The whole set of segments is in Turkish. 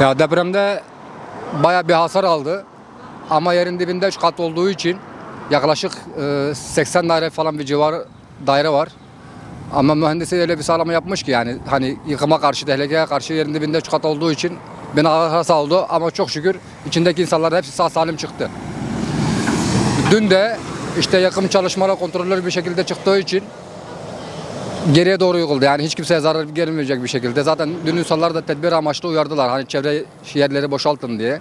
Ya depremde baya bir hasar aldı. Ama yerin dibinde 3 kat olduğu için yaklaşık e, 80 daire falan bir civar daire var. Ama mühendisi öyle bir sağlama yapmış ki yani hani yıkıma karşı, tehlikeye karşı yerin dibinde 3 kat olduğu için bina hasar oldu ama çok şükür içindeki insanlar hepsi sağ salim çıktı. Dün de işte yakım çalışmalar kontrollü bir şekilde çıktığı için geriye doğru yıkıldı. Yani hiç kimseye zarar gelmeyecek bir şekilde. Zaten dün insanlar da tedbir amaçlı uyardılar. Hani çevre yerleri boşaltın diye.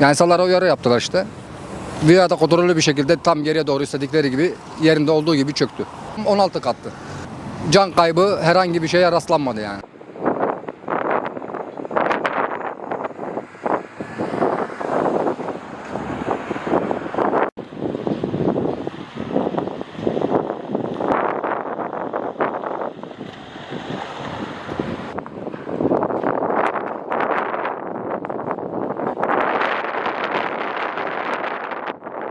Yani insanlara uyarı yaptılar işte. Bir da kontrollü bir şekilde tam geriye doğru istedikleri gibi yerinde olduğu gibi çöktü. 16 kattı. Can kaybı herhangi bir şeye rastlanmadı yani.